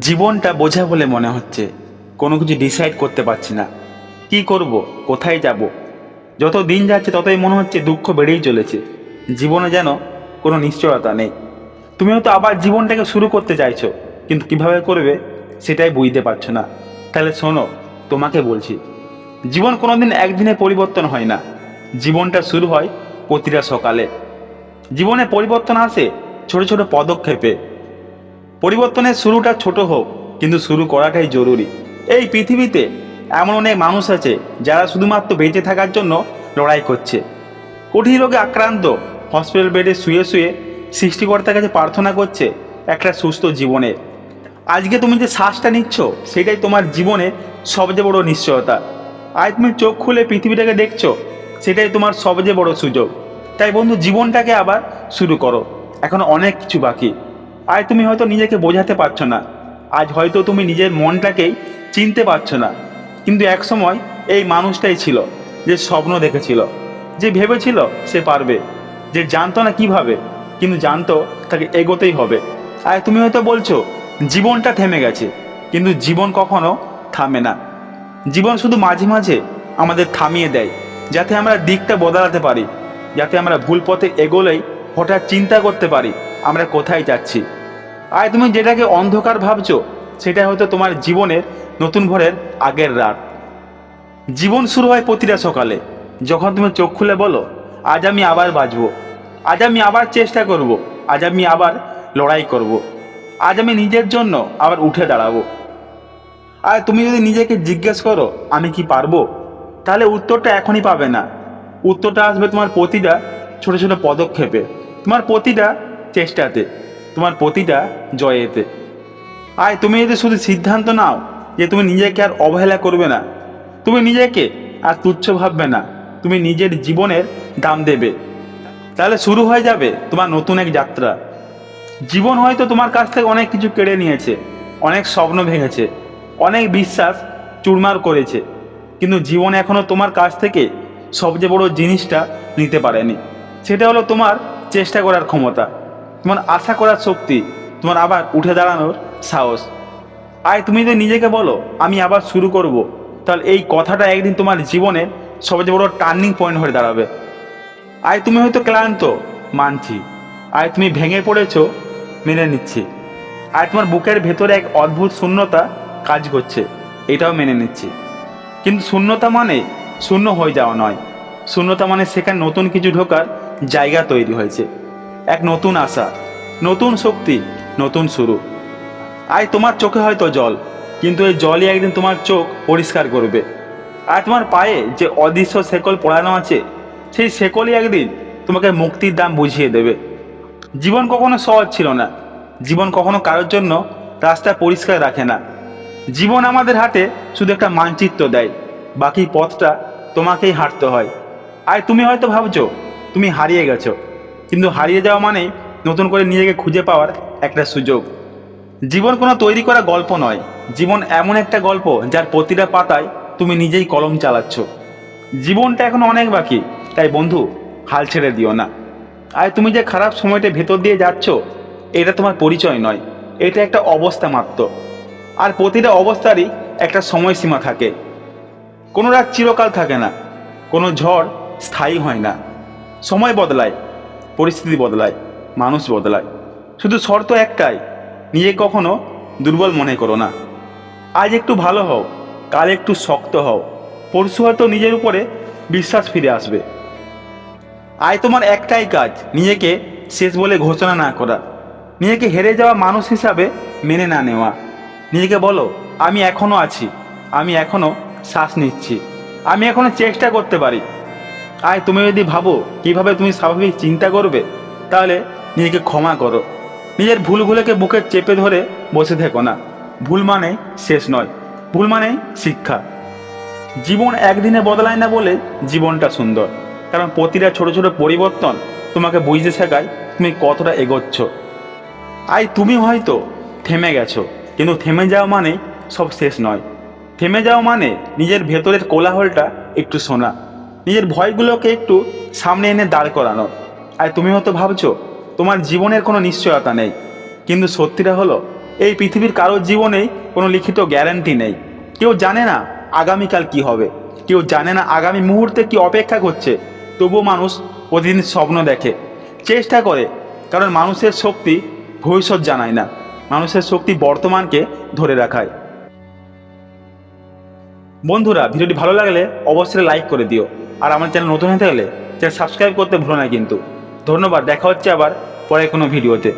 জীবনটা বোঝা বলে মনে হচ্ছে। কোনো কিছু ডিসাইড করতে পারছি না। কি করব? কোথায় যাব? যত দিন যাচ্ছে, ততই মনে হচ্ছে দুঃখ বেড়েই চলেছে। জীবনে যেন কোনো নিশ্চয়তা নেই। তুমি হয়তো আবার জীবনটাকে শুরু করতে চাইছো। কিন্তু কীভাবে করবে, সেটাই বুঝতে পারছ না। তাহলে শোনো, তোমাকে বলছি। জীবন কোনোদিন একদিনে পরিবর্তন হয় না। জীবনটা শুরু হয় প্রতিটা সকালে। জীবনে পরিবর্তন আসে ছোট ছোট পদক্ষেপে। পরিবর্তনের শুরুটা ছোট হোক, কিন্তু শুরু করাটাই জরুরি। এই পৃথিবীতে এমন অনেক মানুষ আছে, যারা শুধুমাত্র বেঁচে থাকার জন্য লড়াই করছে। কঠিন রোগে আক্রান্ত হসপিটাল বেডে শুয়ে শুয়ে সৃষ্টিকর্তার কাছে প্রার্থনা করছে একটা সুস্থ জীবনের আজকে তুমি যে শ্বাসটা নিচ্ছ, সেটাই তোমার জীবনে সবচেয়ে বড় নিশ্চয়তা। আজ তুমি চোখ খুলে পৃথিবীটাকে দেখছ, সেটাই তোমার সবচেয়ে বড় সুযোগ। তাই বন্ধু, জীবনটাকে আবার শুরু করো। এখন অনেক কিছু বাকি। আজ তুমি হয়তো নিজেকে বোঝাতে পারছ না। আজ হয়তো তুমি নিজের মনটাকেই চিনতে পারছ না। কিন্তু এক সময় এই মানুষটাই ছিল যে স্বপ্ন দেখেছিল। যে ভেবেছিল সে পারবে। যে জানতো না কীভাবে, কিন্তু জানতো তাকে এগোতেই হবে। আর তুমি হয়তো বলছো, জীবনটা থেমে গেছে, কিন্তু জীবন কখনো থামে না। জীবন শুধু মাঝে মাঝে আমাদের থামিয়ে দেয়, যাতে আমরা দিকটা বদলাতে পারি, যাতে আমরা ভুল পথে এগোলেই হঠাৎ চিন্তা করতে পারি, আমরা কোথায় যাচ্ছি। আর তুমি যেটাকে অন্ধকার ভাবছ সেটা হয়তো তোমার জীবনের নতুন ভোরের আগের রাত। জীবন শুরু হয় প্রতিটা সকালে। যখন তুমি চোখ খুলে বলো, আজ আমি আবার বাঁচবো। আজ আমি আবার চেষ্টা করব। আজ আমি আবার লড়াই করব। আজ আমি নিজের জন্য আবার উঠে দাঁড়াবো। আর তুমি যদি নিজেকে জিজ্ঞেস করো, আমি কি পারব? তাহলে উত্তরটা এখনই পাবে না। উত্তরটা আসবে তোমার প্রতিটা ছোট ছোট পদক্ষেপে, তোমার প্রতিটা চেষ্টাতে। তোমার প্রতিটা জয়েতে। আয়, তুমি যদি শুধু সিদ্ধান্ত নাও যে তুমি নিজেকে আর অবহেলা করবে না, তুমি নিজেকে আর তুচ্ছ ভাববে না, তুমি নিজের জীবনের দাম দেবে। তাহলে শুরু হয়ে যাবে তোমার নতুন এক যাত্রা। জীবন হয়তো তোমার কাছ থেকে অনেক কিছু কেড়ে নিয়েছে, অনেক স্বপ্ন ভেঙেছে, অনেক বিশ্বাস চুরমার করেছে, কিন্তু জীবন এখনও তোমার কাছ থেকে সবচেয়ে বড় জিনিসটা নিতে পারেনি। সেটা হলো তোমার চেষ্টা করার ক্ষমতা। তোমার আশা করার শক্তি তোমার আবার উঠে দাঁড়ানোর সাহস। আয়, তুমি যদি নিজেকে বলো, আমি আবার শুরু করব, তাহলে এই কথাটা একদিন তোমার জীবনের সবচেয়ে বড় টার্নিং পয়েন্ট হয়ে দাঁড়াবে। আয়, তুমি হয়তো ক্লান্ত, মানছি। আয়, তুমি ভেঙে পড়েছো, মেনে নিচ্ছি। আর তোমার বুকের ভেতরে এক অদ্ভুত শূন্যতা কাজ করছে, এটাও মেনে নিচ্ছি। কিন্তু শূন্যতা মানে শূন্য হয়ে যাওয়া নয়। শূন্যতা মানে সেখানে নতুন কিছু ঢোকার জায়গা তৈরি হয়েছে। এক নতুন আশা, নতুন শক্তি, নতুন শুরু। আজ তোমার চোখে হয়তো জল, কিন্তু এই জলই একদিন তোমার চোখ পরিষ্কার করবে। আর তোমার পায়ে যে অদৃশ্য শেকল পড়ানো আছে, সেই শেকলই একদিন তোমাকে মুক্তির দাম বুঝিয়ে দেবে। জীবন কখনো সহজ ছিল না। জীবন কখনো কারোর জন্য রাস্তা পরিষ্কার রাখে না। জীবন আমাদের হাতে শুধু একটা মানচিত্র দেয়, বাকি পথটা তোমাকেই হাঁটতে হয়। আর তুমি হয়তো ভাবছ, তুমি হারিয়ে গেছো। কিন্তু হারিয়ে যাওয়া মানেই নতুন করে নিজেকে খুঁজে পাওয়ার একটা সুযোগ। জীবন কোনো তৈরি করা গল্প নয়। জীবন এমন একটা গল্প যার প্রতিটা পাতায় তুমি নিজেই কলম চালাচ্ছ। জীবনটা এখন অনেক বাকি, তাই বন্ধু, হাল ছেড়ে দিও না। আর তুমি যে খারাপ সময়টা ভেতর দিয়ে যাচ্ছ, এটা তোমার পরিচয় নয়। এটা একটা অবস্থা মাত্র। আর প্রতিটা অবস্থারই একটা সময়সীমা থাকে। কোনো রাত চিরকাল থাকে না। কোনো ঝড় স্থায়ী হয় না। সময় বদলায়। পরিস্থিতি বদলায়, মানুষ বদলায়। শুধু শর্ত একটাই, নিজে কখনো দুর্বল মনে করো না। আজ একটু ভালো হও, কাল একটু শক্ত হও। পরশু হয়তো নিজের উপরে বিশ্বাস ফিরে আসবে। আজ তোমার একটাই কাজ, নিজেকে শেষ বলে ঘোষণা না করা। নিজেকে হেরে যাওয়া মানুষ হিসাবে মেনে না নেওয়া। নিজেকে বলো, আমি এখনও আছি, আমি এখনও শ্বাস নিচ্ছি। আমি এখনও চেষ্টা করতে পারি। আয় তুমি যদি ভাবো কীভাবে তুমি স্বাভাবিক চিন্তা করবে, তাহলে নিজেকে ক্ষমা করো। নিজের ভুলগুলোকে বুকে চেপে ধরে বসে থেকো না। ভুল মানে শেষ নয়, ভুল মানেই শিক্ষা। জীবন একদিনে বদলায় না বলে জীবনটা সুন্দর, কারণ প্রতিটা ছোট ছোট পরিবর্তন তোমাকে বুঝতে শেখায় তুমি কতটা এগোচ্ছ। আই তুমি হয়তো থেমে গেছো, কিন্তু থেমে যাওয়া মানে সব শেষ নয়। থেমে যাওয়া মানে নিজের ভেতরের কোলাহলটা একটু শোনা। নিজের ভয়গুলোকে একটু সামনে এনে দাঁড় করানো। আর তুমি হয়তো ভাবছ, তোমার জীবনের কোনো নিশ্চয়তা নেই। কিন্তু সত্যিটা হলো, এই পৃথিবীর কারোর জীবনেই কোনো লিখিত গ্যারান্টি নেই। কেউ জানে না আগামীকাল কি হবে। কেউ জানে না আগামী মুহূর্তে কি অপেক্ষা করছে। তবুও মানুষ প্রতিদিন স্বপ্ন দেখে, চেষ্টা করে, কারণ মানুষের শক্তি ভবিষ্যৎ জানায় না। মানুষের শক্তি বর্তমানকে ধরে রাখায়। বন্ধুরা, ভিডিওটি ভালো লাগলে অবশ্যই লাইক করে দিও। আর আমার চ্যানেল নতুন হয়ে থাকলে চ্যানেল সাবস্ক্রাইব করতে ভুলো না কিন্তু। ধন্যবাদ, দেখা হচ্ছে আবার পরে কোনো ভিডিওতে।